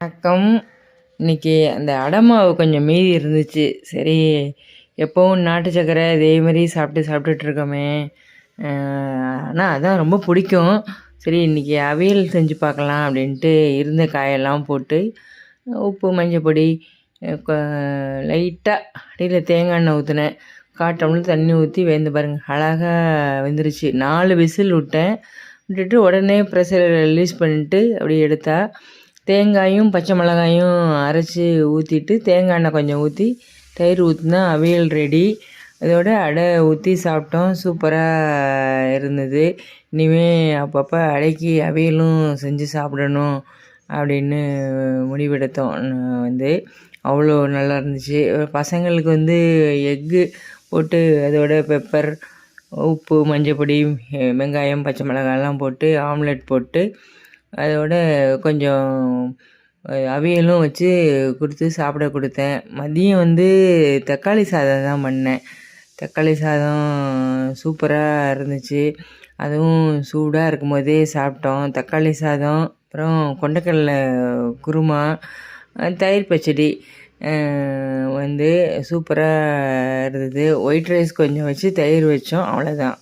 வணக்கம். இன்னைக்கு அந்த அடமாவு கொஞ்சம் மீதி இருந்துச்சு. சரி எப்போவும் நாட்டு சக்கரை இதே மாதிரி சாப்பிட்டு சாப்பிட்டுட்ருக்கோமே ஆனால் அதான் ரொம்ப பிடிக்கும். சரி இன்றைக்கி அவியல் செஞ்சு பார்க்கலாம் அப்படின்ட்டு இருந்த காயெல்லாம் போட்டு உப்பு மஞ்சள் பொடி லைட்டாக அடியில் தேங்காய் எண்ணெய் ஊற்றினேன் காட்டம்னு தண்ணி ஊற்றி வெந்து பாருங்கள் அழகாக வெந்துருச்சு. நாலு விசில் விட்டேன். விட்டுட்டு உடனே ப்ரெஷர் ரிலீஸ் பண்ணிட்டு அப்படியே எடுத்தால் தேங்காயும் பச்சை மிளகாயும் அரைச்சி ஊற்றிட்டு தேங்காய் எண்ணெய் கொஞ்சம் ஊற்றி தயிர் ஊற்றினா அவியல் ரெடி இதோட அடை ஊற்றி சாப்பிட்டோம். சூப்பராக இருந்தது. இனிமேல் அப்பப்போ அடைக்கி அவியலும் செஞ்சு சாப்பிடணும் அப்படின்னு முடிவெடுத்தோம். வந்து அவ்வளோ நல்லா இருந்துச்சு. பசங்களுக்கு வந்து எக்கு போட்டு அதோட பெப்பர் உப்பு மஞ்சப்பொடி வெங்காயம் பச்சை மிளகாயெல்லாம் போட்டு ஆம்லெட் போட்டு அதோட கொஞ்சம் அவியலும் வச்சு கொடுத்து சாப்பிட கொடுத்தேன். மதியம் வந்து தக்காளி சாதம் தான் பண்ணேன். தக்காளி சாதம் சூப்பராக இருந்துச்சு. அதுவும் சூடாக இருக்கும்போதே சாப்பிட்டோம். தக்காளி சாதம் அப்புறம் கொண்டக்கடலை குருமா தயிர் பச்சடி வந்து சூப்பராக இருந்தது. ஒயிட் ரைஸ் கொஞ்சம் வச்சு தயிர் வச்சோம். அவ்வளோதான்